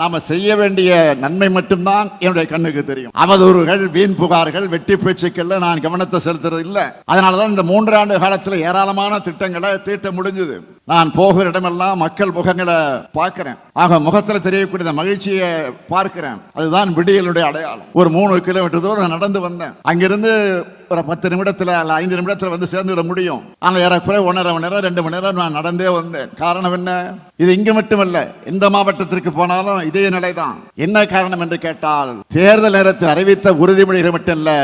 நாம செய்ய வேண்டிய நன்மை மட்டும்தான் என்னுடைய கண்ணுக்கு தெரியும். அவதூறுகள் வீண் புகார்கள் வெட்டி பேச்சுக்கள்ல நான் கவனத்தை செலுத்துறது இல்லை. அதனாலதான் இந்த மூன்றாண்டு காலத்துல ஏராளமான திட்டங்களை தீட்ட முடிஞ்சது. நான் போகிற இடமெல்லாம் மக்கள் முகங்களை பார்க்கிறேன். ஆக முகத்துல தெரியக்கூடிய மகிழ்ச்சியை பார்க்கிறேன். அதுதான் விடியலுடைய அடையாளம். ஒரு மூணு கிலோமீட்டர் தூரம் நடந்து வந்தேன். அங்கிருந்து ஒரு பத்து நிமிடத்தில் அல்ல ஐந்து நிமிடத்தில் வந்து சேர்ந்து விட முடியும். ஆனால் ஏறக்குறைய ஒன்றரை மணி நேரம் ரெண்டு மணி நேரம் நான் நடந்தே வந்தேன். காரணம் என்ன? இது இங்க மட்டுமல்ல எந்த மாவட்டத்திற்கு போனாலும் இதே நிலைதான். என்ன காரணம் என்று கேட்டால் தேர்தல் நேரத்தில் அறிவித்த உறுதிமொழிகள் மட்டும் இல்லை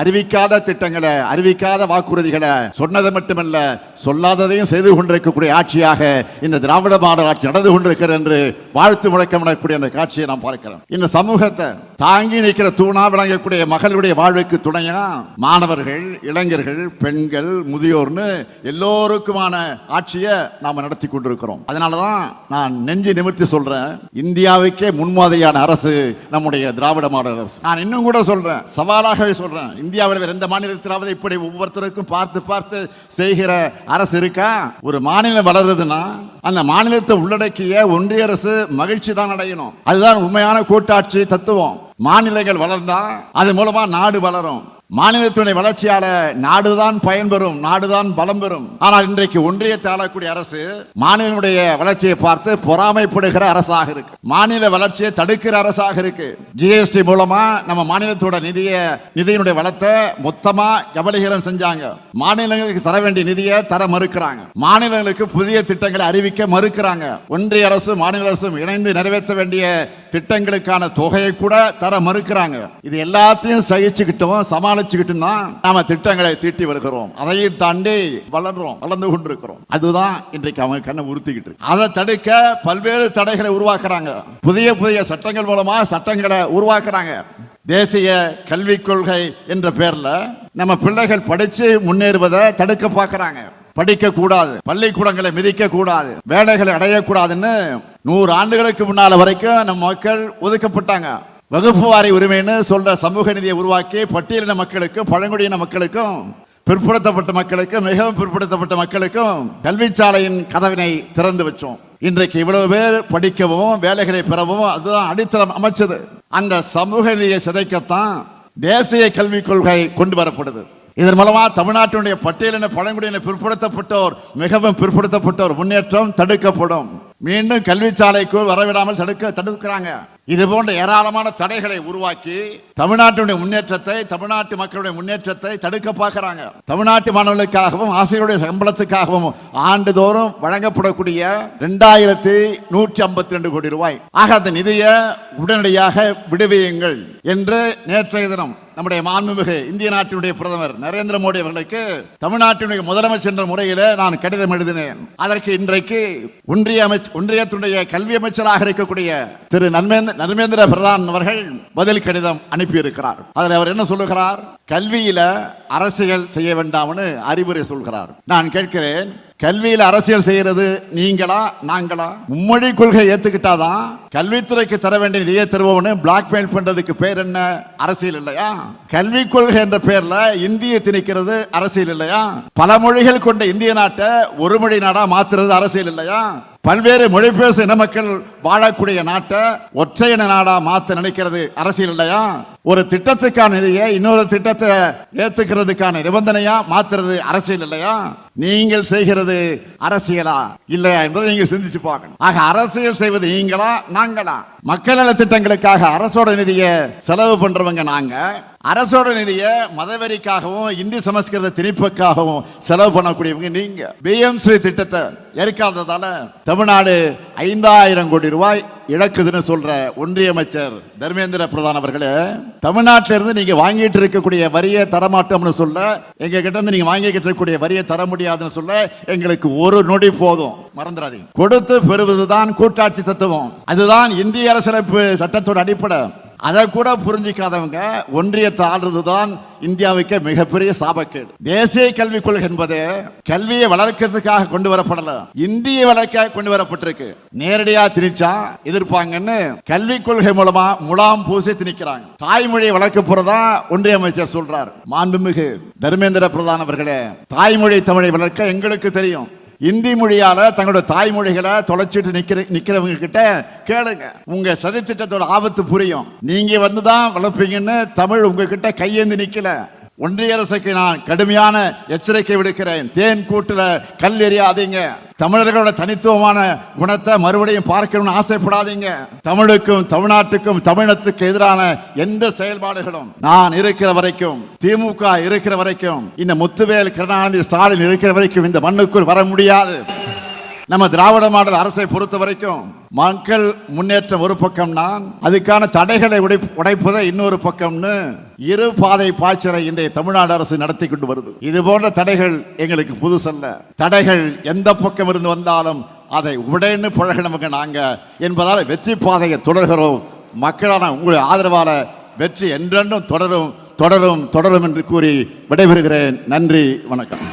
அறிவிக்காத திட்டங்களை அறிவிக்காத வாக்குறுதிகளை சொன்னது மட்டுமல்ல சொல்லாததையும் செய்து கொண்டிருக்கக்கூடிய ஆட்சியாக இந்த திராவிட மாடல் ஆட்சி நடந்து கொண்டிருக்கிறது என்று வாழ்த்து முழக்கமிடக்கூடிய அந்த காட்சியை நாம் பார்க்கிறோம். இந்த சமூகத்தை தாங்கி நிற்கிற தூணா விளங்கக்கூடிய மகளுடைய வாழ்வுக்கு துணையா மாணவர்கள் இளைஞர்கள் பெண்கள் முதியோர்னு எல்லோருக்குமான ஆட்சியை நாம் நடத்தி கொண்டிருக்கிறோம். அதனாலதான் நான் நெஞ்சு நிமிர்த்தி சொல்றேன் இந்தியாவுக்கே முன்மாதிரியான அரசு நம்முடைய திராவிட மாடல் அரசு. நான் இன்னும் கூட சொல்றேன் சவாலாகவே சொல்றேன். இந்தியாவில் எந்த மாநிலத்திலாவது இப்படி ஒவ்வொருத்தருக்கும் பார்த்து பார்த்து செய்கிற அரசு இருக்கா? ஒரு மாநிலம் வளருதுன்னா அந்த மாநிலத்தை உள்ளடக்கிய ஒன்றிய அரசு மகிழ்ச்சி தான் அடையணும். அதுதான் உண்மையான கூட்டாட்சி தத்துவம். மாநிலங்கள் வளர்ந்தா அது மூலமா நாடு வளரும். மாநிலத்தினுடைய வளர்ச்சியால நாடுதான் பயன்பெறும் நாடுதான் பலம் பெறும். ஆனால் இன்றைக்கு ஒன்றியத்தை ஆளக்கூடிய அரசு மாநிலனுடைய வளர்ச்சியை பார்த்து பொறாமைப்படுகிற அரசாக இருக்கு. மாநில வளர்ச்சியை தடுக்கிற அரசாக இருக்கு. ஜிஎஸ்டி மூலமா நம்ம மாநிலத்தோட நிதிய நிதியினுடைய வளத்தை மொத்தமா கபலீகரம் செஞ்சாங்க. மாநிலங்களுக்கு தர வேண்டிய நிதியை தர மறுக்கிறாங்க. மாநிலங்களுக்கு புதிய திட்டங்களை அறிவிக்க மறுக்கிறாங்க. ஒன்றிய அரசு மாநில அரசும் இணைந்து நிறைவேற்ற வேண்டிய திட்டங்களுக்கான தொகையை கூட தர மறுக்கிறாங்க. இது எல்லாத்தையும் சகிச்சுக்கிட்டோம் சமாளிச்சுக்கிட்டு தான் நாம திட்டங்களை தீட்டி வருகிறோம். அதையும் தாண்டி வளர்றோம் வளர்ந்து கொண்டிருக்கிறோம். அதுதான் இன்றைக்கு அவங்க கண்ணை உறுத்திக்கிட்டு இருக்கு. அதை தடுக்க பல்வேறு தடைகளை உருவாக்குறாங்க. புதிய புதிய சட்டங்கள் மூலமா சட்டங்களை உருவாக்குறாங்க. தேசிய கல்விக் கொள்கை என்ற பேர்ல நம்ம பிள்ளைகள் படிச்சு முன்னேறுவதை தடுக்க பார்க்கறாங்க. படிக்க கூடாது பள்ளிக்கூடங்களை மிதிக்க கூடாது வேலைகளை அடையக்கூடாதுன்னு நூறு ஆண்டுகளுக்கு முன்னால வரைக்கும் நம்ம மக்கள் ஒதுக்கப்பட்டாங்க. வகுப்பு வாரி உரிமைன்னு சொல்ற சமூக நிதியை உருவாக்கி பட்டியலின மக்களுக்கும் பழங்குடியின மக்களுக்கும் பிற்படுத்தப்பட்ட மக்களுக்கும் மிகவும் பிற்படுத்தப்பட்ட மக்களுக்கும் கல்விச்சாலையின் கதவினை திறந்து வச்சோம். இன்றைக்கு இவ்வளவு பேர் படிக்கவும் வேலைகளை பெறவும் அதுதான் அடித்தளம் அமைச்சது. அந்த சமூக நிதியை சிதைக்கத்தான் தேசிய கல்விக் கொள்கை கொண்டு வரப்படுது. இதன் மூலமாக தமிழ்நாட்டினுடைய பட்டியலின பழங்குடியின பிற்படுத்தப்பட்டோர் மிகவும் பிற்படுத்தப்பட்டோர் முன்னேற்றம் தடுக்கப்படும். மீண்டும் கல்விச்சாலைக்கு வரவிடாமல் தடுக்க தடுக்கிறாங்க. இது போன்ற ஏராளமான தடைகளை உருவாக்கி தமிழ்நாட்டினுடைய முன்னேற்றத்தை தமிழ்நாட்டு மக்களுடைய முன்னேற்றத்தை தடுக்க பார்க்கிறாங்க. தமிழ்நாட்டு மாணவர்களுக்காகவும் ஆசிரியருடைய சம்பளத்துக்காகவும் ஆண்டுதோறும் வழங்கப்படக்கூடிய ரெண்டாயிரத்தி நூற்றி ஐம்பத்தி ரெண்டு கோடி ரூபாய். ஆக அந்த நிதியை உடனடியாக விடுவியுங்கள் என்று நேற்றைய தினம் நம்முடைய மாண்புமிகு இந்திய நாட்டினுடைய பிரதமர் நரேந்திர மோடி அவர்களுக்கு தமிழ்நாட்டினுடைய முதலமைச்சர் என்ற முறையில் நான் கடிதம் எழுதினேன். அதற்கு இன்றைக்கு ஒன்றிய அமைச்சர் ஒன்றியத்துடைய கல்வி அமைச்சராக இருக்கக்கூடிய திரு நர்மேந்திர பிரதான் அவர்கள் பதில் கடிதம் அனுப்பியிருக்கிறார். அதில் அவர் என்ன சொல்லுகிறார்? கல்வியில அரசியல் செய்ய வேண்டாம்னு அறிவுரை சொல்கிறார். நான் கேட்கிறேன் கல்வியில் அரசியல் செய்யறது நீங்களா நாங்களா? மும்மொழி கொள்கை ஏத்துக்கிட்டாதான் கல்வித்துறைக்கு தர வேண்டிய நிதியை தருவோம்னு பிளாக்மெயில் பண்றதுக்கு பேர் என்ன? அரசியல் இல்லையா? கல்வி கொள்கை என்ற பேர்ல இந்திய திணிக்கிறது அரசியல் இல்லையா? பல மொழிகள் கொண்ட இந்திய நாட்டை ஒரு மொழி நாடா மாத்துறது அரசியல் இல்லையா? பல்வேறு மொழி பேசும் இன மக்கள் வாழக்கூடிய நாட்டை ஒற்றை இன நாடா மாத்த நினைக்கிறது அரசியல் இல்லையா? ஒரு திட்டத்துக்கான நிதியை இன்னொரு திட்டத்தை ஏத்துக்கிறதுக்கான நிபந்தனையா மாத்துறது அரசியல் இல்லையா? நீங்கள் செய்கிறது அரசியலா? இல்லையா என்பதை நீங்கள் சிந்திச்சு பார்க்கணும். ஆக அரசியல் செய்வது நீங்களா நாங்களா? மக்கள் நல திட்டங்களுக்காக அரசோட நிதியை செலவு பண்றவங்க நாங்க. அரசோட நிதியை மதவெறிக்காகவும் இந்தி சமஸ்கிருத திணிப்புக்காகவும் செலவு பண்ணக்கூடியவங்க நீங்க. பிஎம்சி திட்டத்தை ஏற்காததால தமிழ்நாடு ஐந்தாயிரம் கோடி ரூபாய் இழக்குதுன்னு சொல்ற ஒன்றிய அமைச்சர் தர்மேந்திர பிரதான் அவர்களே தமிழ்நாட்டில இருந்து நீங்க வாங்கிட்டு இருக்கக்கூடிய வரியை தரமாட்டோம்னு சொல்ல எங்க கிட்ட இருந்து நீங்க வாங்கிக்கிட்டு இருக்கக்கூடிய வரியை தர முடியாதுன்னு சொல்ல எங்களுக்கு ஒரு நொடி போதும். மறந்துடாதீங்க. கொடுத்து பெறுவதுதான் கூட்டாட்சி தத்துவம். அதுதான் இந்திய அரசியலமைப்பு சட்டத்தோட அடிப்படை. அதை கூட புரிஞ்சிக்காதவங்க ஒன்றியத்தை ஆள்றதுதான் இந்தியாவுக்கு மிகப்பெரிய சாபக்கேடு. தேசிய கல்விக் கொள்கை என்பது கல்வியை வளர்க்கறதுக்காக கொண்டு வரப்படல. இந்திய வளர்க்க கொண்டு வரப்பட்டிருக்கு. நேரடியா திணிச்சா எதிர்ப்பாங்கன்னு கல்விக் கொள்கை மூலமா முலாம் பூசி திணிக்கிறாங்க. தாய்மொழியை வளர்க்க போறதா ஒன்றிய அமைச்சர் சொல்றார். மாண்புமிகு தர்மேந்திர பிரதான் அவர்களே தாய்மொழி தமிழை வளர்க்க எங்களுக்கு தெரியும். இந்தி மொழியால தங்களோட தாய்மொழிகளை தொலைச்சிட்டு நிக்கிற நிக்கிறவங்க கிட்ட கேளுங்க. உங்க சதித்திட்டத்தோட ஆபத்து புரியும். நீங்க வந்துதான் வளர்ப்பீங்கன்னு தமிழ் உங்ககிட்ட கையேந்து நிக்கல. ஒன்றிய அரசுக்கு நான் கடுமையான எச்சரிக்கை விடுக்கிறேன். தேன் கூட்டுல கல் எறியாதீங்க. தமிழர்களோட தனித்துவமான குணத்தை மறுபடியும் பார்க்கணும்னு ஆசைப்படாதீங்க. தமிழுக்கும் தமிழ்நாட்டுக்கும் தமிழத்துக்கு எதிரான எந்த செயல்பாடுகளும் நான் இருக்கிற வரைக்கும் திமுக இருக்கிற வரைக்கும் இந்த முத்துவேல் கருணாநிதி ஸ்டாலின் இருக்கிற வரைக்கும் இந்த மண்ணுக்குள் வர முடியாது. நம்ம திராவிட மாடல் அரசை பொறுத்த வரைக்கும் மக்கள் முன்னேற்றம் ஒரு பக்கம் நான் அதுக்கான தடைகளை உடை உடைப்பதை இன்னொரு பக்கம்னு இரு பாதை பாய்ச்சலை இன்றைய தமிழ்நாடு அரசு நடத்தி கொண்டு வருது. இது போன்ற தடைகள் எங்களுக்கு புதுசல்ல. தடைகள் எந்த பக்கம் இருந்து வந்தாலும் அதை உடைன்னு பழகினவங்க நாங்க என்பதால் வெற்றி பாதையை தொடர்கிறோம். மக்களான உங்களுடைய ஆதரவால வெற்றி என்றென்றும் தொடரும் தொடரும் தொடரும் என்று கூறி விடைபெறுகிறேன். நன்றி வணக்கம்.